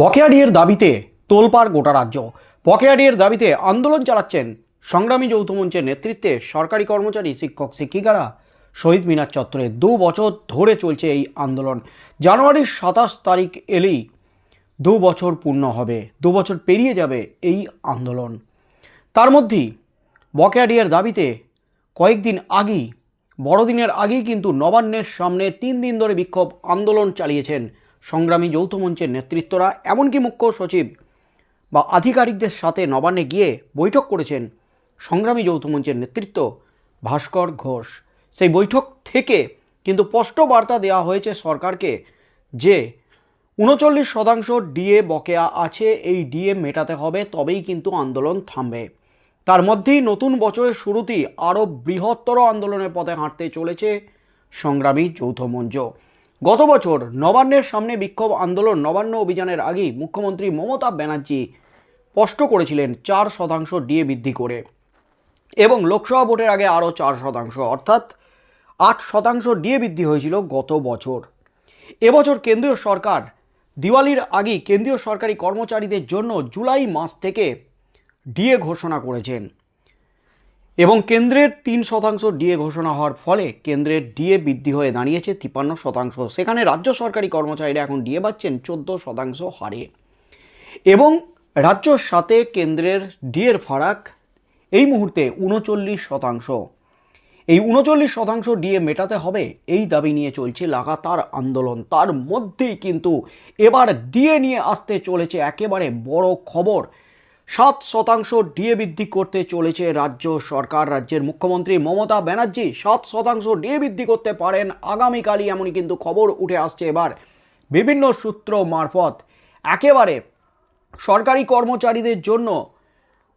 বকেয়াডিয়ের দাবিতে তোলপাড় গোটা রাজ্য। বকেয়াডিয়ের দাবিতে আন্দোলন চালাচ্ছেন সংগ্রামী যৌথ মঞ্চের নেতৃত্বে সরকারি কর্মচারী, শিক্ষক, শিক্ষিকারা। শহীদ মিনার চত্বরে দু বছর ধরে চলছে এই আন্দোলন। জানুয়ারির সাতাশ তারিখ এলেই দু বছর পূর্ণ হবে, দু বছর পেরিয়ে যাবে এই আন্দোলন। তার মধ্যেই বকেয়াডিয়ার দাবিতে কয়েকদিন আগেই, বড়দিনের আগেই কিন্তু নবান্নের সামনে তিন দিন ধরে বিক্ষোভ আন্দোলন চালিয়েছেন সংগ্রামী যৌথ মঞ্চের নেতৃত্বরা, এমনকি মুখ্য সচিব বা আধিকারিকদের সাথে নবান্নে গিয়ে বৈঠক করেছেন সংগ্রামী যৌথ মঞ্চের নেতৃত্ব ভাস্কর ঘোষ। সেই বৈঠক থেকে কিন্তু স্পষ্ট বার্তা দেওয়া হয়েছে সরকারকে যে উনচল্লিশ শতাংশ ডিএ বকেয়া আছে, এই ডিএ মেটাতে হবে, তবেই কিন্তু আন্দোলন থামবে। তার মধ্যেই নতুন বছরের শুরুতেই আরও বৃহত্তর আন্দোলনের পথে হাঁটতে চলেছে সংগ্রামী যৌথ মঞ্চ। গত বছর নবান্নের সামনে বিক্ষোভ আন্দোলন নবান্ন অভিযানের আগেই মুখ্যমন্ত্রী মমতা ব্যানার্জি স্পষ্ট করেছিলেন চার শতাংশ ডিএ বৃদ্ধি করে। এবং লোকসভা ভোটের আগে আরও চার শতাংশ, অর্থাৎ আট শতাংশ ডিএ বৃদ্ধি হয়েছিল গত বছর। এবছর কেন্দ্রীয় সরকার, দিওয়ালির আগেই কেন্দ্রীয় সরকারি কর্মচারীদের জন্য জুলাই মাস থেকে ডিএ ঘোষণা করেছেন। এবং কেন্দ্রের তিন শতাংশ ডিএ ঘোষণা হওয়ার ফলে কেন্দ্রের ডিএ বৃদ্ধি হয়ে দাঁড়িয়েছে তিপ্পান্ন শতাংশ। সেখানে রাজ্য সরকারি কর্মচারীরা এখন ডিএ পাচ্ছেন চোদ্দ শতাংশ হারে। এবং রাজ্যর সাথে কেন্দ্রের ডিএর ফারাক এই মুহূর্তে উনচল্লিশ শতাংশ। এই উনচল্লিশ শতাংশ ডিএ মেটাতে হবে এই দাবি নিয়ে চলছে লাগাতার আন্দোলন। তার মধ্যেই কিন্তু এবার ডিএ নিয়ে আসতে চলেছে একেবারে বড় খবর। সাত শতাংশ ডিএ বৃদ্ধি করতে চলেছে রাজ্য সরকার। রাজ্যের মুখ্যমন্ত্রী মমতা ব্যানার্জি সাত শতাংশ ডিএ বৃদ্ধি করতে পারেন আগামীকালই, এমনই কিন্তু খবর উঠে আসছে এবার। বিভিন্ন সূত্র মারফত একেবারে সরকারি কর্মচারীদের জন্য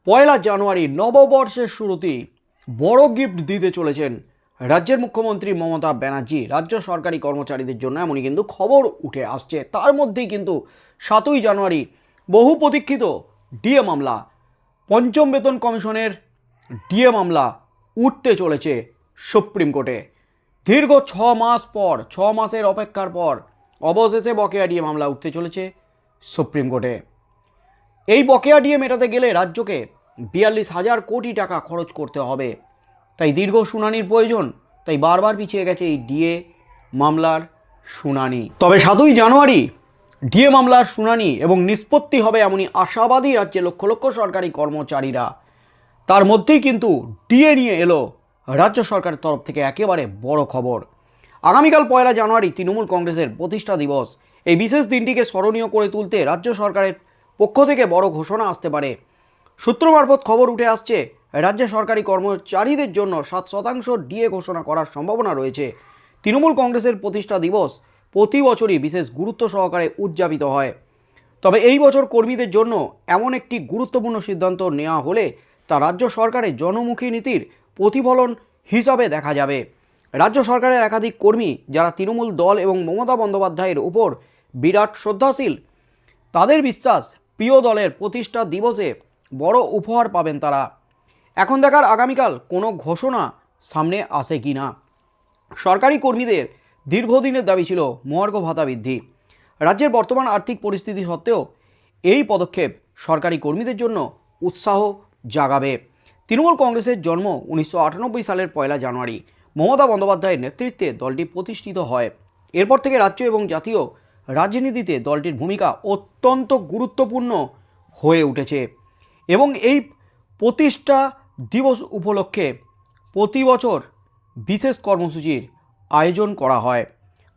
পয়লা জানুয়ারি নববর্ষের শুরুতেই বড় গিফট দিতে চলেছেন রাজ্যের মুখ্যমন্ত্রী মমতা ব্যানার্জি। রাজ্য সরকারি কর্মচারীদের জন্য এমনই কিন্তু খবর উঠে আসছে। তার মধ্যেই কিন্তু সাতই জানুয়ারি বহু প্রতীক্ষিত ডিএ মামলা। পঞ্চম বেতন কমিশনের ডিএ মামলা উঠতে চলেছে সুপ্রিম কোর্টে। দীর্ঘ ছ মাস পর, ছ মাসের অপেক্ষার পর অবশেষে বকেয়া ডিএ মামলা উঠতে চলেছে সুপ্রিম কোর্টে। এই বকেয়া ডিএ মেটাতে গেলে রাজ্যকে বিয়াল্লিশ হাজার কোটি টাকা খরচ করতে হবে। তাই দীর্ঘ শুনানির প্রয়োজন, তাই বারবার পিছিয়ে গেছে এই ডিএ মামলার শুনানি। তবে সাতই জানুয়ারি ডিএ মামলার শুনানি এবং নিষ্পত্তি হবে এমনই আশাবাদী রাজ্যে লক্ষ লক্ষ সরকারি কর্মচারীরা। তার মধ্যেই কিন্তু ডিএ নিয়ে এলো রাজ্য সরকারের তরফ থেকে একেবারে বড় খবর। আগামীকাল পয়লা জানুয়ারি তৃণমূল কংগ্রেসের প্রতিষ্ঠা দিবস। এই বিশেষ দিনটিকে স্মরণীয় করে তুলতে রাজ্য সরকারের পক্ষ থেকে বড় ঘোষণা আসতে পারে। সূত্র মারফত খবর উঠে আসছে, রাজ্য সরকারি কর্মচারীদের জন্য সাত শতাংশ ডিএ ঘোষণা করার সম্ভাবনা রয়েছে। তৃণমূল কংগ্রেসের প্রতিষ্ঠা দিবস প্রতি বছরই বিশেষ গুরুত্ব সহকারে উদযাপিত হয়। তবে এই বছর কর্মীদের জন্য এমন একটি গুরুত্বপূর্ণ সিদ্ধান্ত নেওয়া হলে তা রাজ্য সরকারের জনমুখী নীতির প্রতিফলন হিসাবে দেখা যাবে। রাজ্য সরকারের একাধিক কর্মী, যারা তৃণমূল দল এবং মমতা বন্দ্যোপাধ্যায়ের উপর বিরাট শ্রদ্ধাশীল, তাদের বিশ্বাস প্রিয় দলের প্রতিষ্ঠা দিবসে বড় উপহার পাবেন তারা। এখন দেখার আগামীকাল কোনো ঘোষণা সামনে আসে কি না সরকারি কর্মীদের দীর্ঘদিনের দাবি ছিল মহার্ঘ ভাতা বৃদ্ধি। রাজ্যের বর্তমান আর্থিক পরিস্থিতি সত্ত্বেও এই পদক্ষেপ সরকারি কর্মীদের জন্য উৎসাহ জাগাবে। তৃণমূল কংগ্রেসের জন্ম উনিশশো আটানব্বই সালের পয়লা জানুয়ারি। মমতা বন্দ্যোপাধ্যায়ের নেতৃত্বে দলটি প্রতিষ্ঠিত হয়। এরপর থেকে রাজ্য এবং জাতীয় রাজনীতিতে দলটির ভূমিকা অত্যন্ত গুরুত্বপূর্ণ হয়ে উঠেছে এবং এই প্রতিষ্ঠা দিবস উপলক্ষে প্রতি বছর বিশেষ কর্মসূচির আয়োজন করা হয়।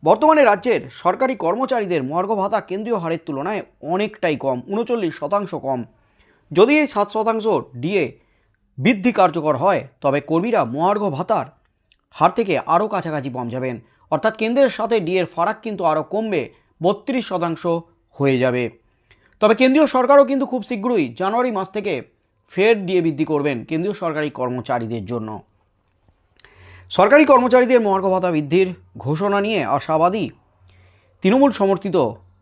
বর্তমানে রাজ্যের সরকারি কর্মচারীদের মর্গ ভাতা কেন্দ্রীয় হারের তুলনায় অনেকটাই কম, উনচল্লিশ শতাংশ কম। যদি এই সাত শতাংশ ডিএ বৃদ্ধি কার্যকর হয়, তবে কর্মীরা মহার্ঘ ভাতার হার থেকে আরও কাছাকাছি পৌঁছাবেন অর্থাৎ কেন্দ্রের সাথে ডিএর ফারাক কিন্তু আরও কমবে, বত্রিশ শতাংশ হয়ে যাবে। তবে কেন্দ্রীয় সরকারও কিন্তু খুব শীঘ্রই জানুয়ারি মাস থেকে ফের ডিএ বৃদ্ধি করবেন কেন্দ্রীয় সরকারি কর্মচারীদের জন্য। সরকারি কর্মচারীদের মহার্ঘ ভাতা বৃদ্ধির ঘোষণা নিয়ে আশাবাদী তৃণমূল সমর্থিত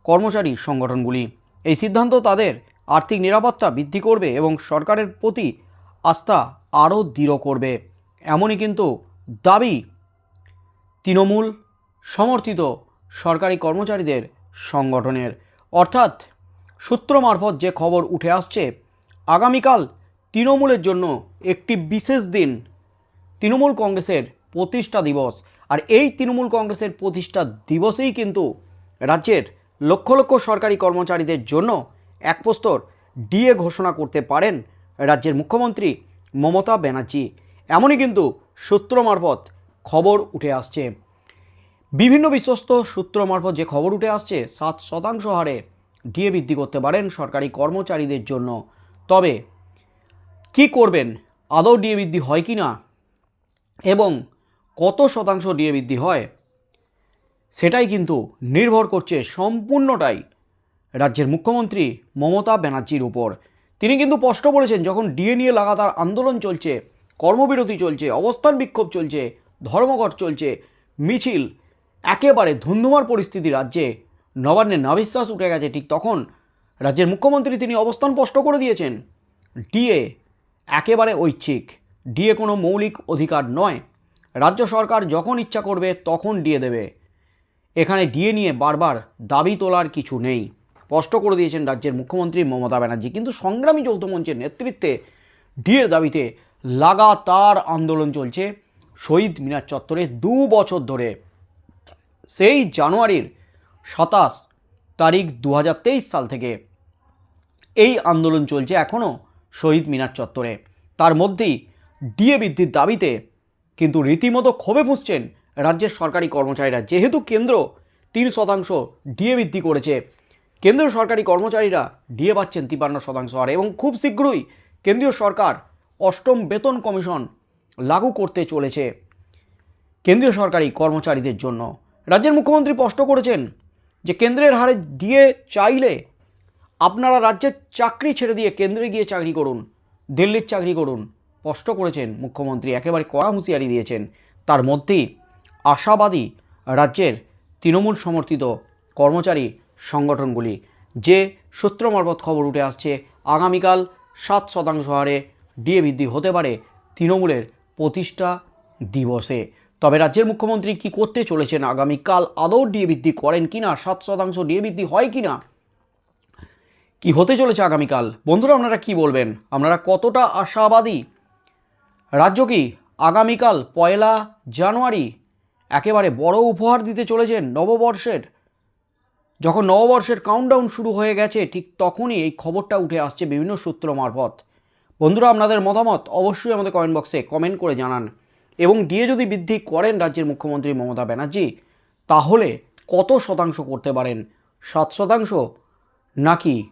কর্মচারী সংগঠনগুলি। এই সিদ্ধান্ত তাদের আর্থিক নিরাপত্তা বৃদ্ধি করবে এবং সরকারের প্রতি আস্থা আরও দৃঢ় করবে। এমনই কিন্তু দাবি তৃণমূল সমর্থিত সরকারি কর্মচারীদের সংগঠনের। অর্থাৎ সূত্র মারফত যে খবর উঠে আসছে, আগামীকাল তৃণমূলের জন্য একটি বিশেষ দিন তৃণমূল কংগ্রেসের প্রতিষ্ঠা দিবস। আর এই তৃণমূল কংগ্রেসের প্রতিষ্ঠা দিবসেই কিন্তু রাজ্যের লক্ষ লক্ষ সরকারি কর্মচারীদের জন্য এক প্রস্তর ডিএ ঘোষণা করতে পারেন রাজ্যের মুখ্যমন্ত্রী মমতা ব্যানার্জি। এমনই কিন্তু সূত্র মারফত খবর উঠে আসছে। বিভিন্ন বিশ্বস্ত সূত্র মারফত যে খবর উঠে আসছে, সাত শতাংশ হারে ডিএ বৃদ্ধি করতে পারেন সরকারি কর্মচারীদের জন্য। তবে কি করবেন? আদৌ ডিএ বৃদ্ধি হয় কি না এবং কত শতাংশ ডিএ বৃদ্ধি হয়, সেটাই কিন্তু নির্ভর করছে সম্পূর্ণটাই রাজ্যের মুখ্যমন্ত্রী মমতা ব্যানার্জির উপর। তিনি কিন্তু স্পষ্ট বলেছেন, যখন ডিএ নিয়ে লাগাতার আন্দোলন চলছে, কর্মবিরতি চলছে, অবস্থান বিক্ষোভ চলছে, ধর্মঘট চলছে, মিছিল, একেবারে ধুন্ধুমার পরিস্থিতি রাজ্যে নবান্নে নাবিশ্বাস উঠে গেছে, ঠিক তখন রাজ্যের মুখ্যমন্ত্রী তিনি অবস্থান স্পষ্ট করে দিয়েছেন, ডিএ একেবারে ঐচ্ছিক। ডিএ কোনো মৌলিক অধিকার নয়। রাজ্য সরকার যখন ইচ্ছা করবে তখন ডিএ দেবে। এখানে ডিএ নিয়ে বারবার দাবি তোলার কিছু নেই। স্পষ্ট করে দিয়েছেন রাজ্যের মুখ্যমন্ত্রী মমতা ব্যানার্জি। কিন্তু সংগ্রামী যৌথ মঞ্চের নেতৃত্বে ডিএর দাবিতে লাগাতার আন্দোলন চলছে শহীদ মিনার চত্বরে দু বছর ধরে। সেই জানুয়ারির সাতাশ তারিখ দু হাজার তেইশ সাল থেকে এই আন্দোলন চলছে এখনও শহীদ মিনার চত্বরে। তার মধ্যেই ডিএ বৃদ্ধির দাবিতে কিন্তু রীতিমতো ক্ষোভে ফুঁসছেন রাজ্যের সরকারি কর্মচারীরা। যেহেতু কেন্দ্র তিন শতাংশ ডিএ বৃদ্ধি করেছে, কেন্দ্রীয় সরকারি কর্মচারীরা ডিএ পাচ্ছেন তিপান্ন শতাংশ। হারে এবং খুব শীঘ্রই কেন্দ্রীয় সরকার অষ্টম বেতন কমিশন লাগু করতে চলেছে কেন্দ্রীয় সরকারি কর্মচারীদের জন্য। রাজ্যের মুখ্যমন্ত্রী স্পষ্ট করেছেন যে কেন্দ্রের হারে ডিএ চাইলে আপনারা রাজ্যের চাকরি ছেড়ে দিয়ে কেন্দ্রে গিয়ে চাকরি করুন, দিল্লির চাকরি করুন। স্পষ্ট করেছেন মুখ্যমন্ত্রী, একেবারে কড়া হুঁশিয়ারি দিয়েছেন। তার মধ্যেই আশাবাদী রাজ্যের তৃণমূল সমর্থিত কর্মচারী সংগঠনগুলি, যে সূত্র মারফত খবর উঠে আসছে, আগামীকাল সাত শতাংশ হারে ডিএ বৃদ্ধি হতে পারে তৃণমূলের প্রতিষ্ঠা দিবসে। তবে রাজ্যের মুখ্যমন্ত্রী কি করতে চলেছেন? আগামীকাল আদৌ ডিএ বৃদ্ধি করেন কি না সাত শতাংশ ডিএ বৃদ্ধি হয় কি না কি হতে চলেছে আগামীকাল? বন্ধুরা, আপনারা কি বলবেন? আপনারা কতটা আশাবাদী রাজ্য কি আগামীকাল পয়লা জানুয়ারি একেবারে বড় উপহার দিতে চলেছেন নববর্ষের? যখন নববর্ষের কাউন্টডাউন শুরু হয়ে গেছে, ঠিক তখনই এই খবরটা উঠে আসছে বিভিন্ন সূত্র মারফত। বন্ধুরা, আপনাদের মতামত অবশ্যই আমাদের কমেন্ট বক্সে কমেন্ট করে জানান। এবং ডিএ যদি বৃদ্ধি করেন রাজ্যের মুখ্যমন্ত্রী মমতা ব্যানার্জি, তাহলে কত শতাংশ করতে পারেন? সাত শতাংশ? নাকি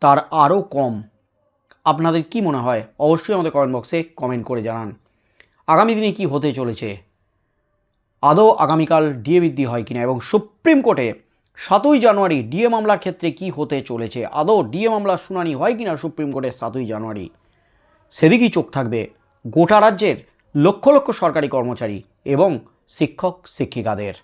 তার আরও কম? আপনাদের কি মনে হয়? অবশ্যই আমাদের কমেন্ট বক্সে কমেন্ট করে জানান। আগামী দিনে কি হতে চলেছে? আদৌ আগামীকাল ডিএ বৃদ্ধি হয় কিনা? এবং সুপ্রিম কোর্টে সাতই জানুয়ারি ডিএ মামলার ক্ষেত্রে কি হতে চলেছে? আদৌ ডিএ মামলার শুনানি হয় কিনা সুপ্রিম কোর্টে সাতই জানুয়ারি? সেদিকেই চোখ থাকবে গোটা রাজ্যের লক্ষ লক্ষ সরকারি কর্মচারী এবং শিক্ষক শিক্ষিকাদের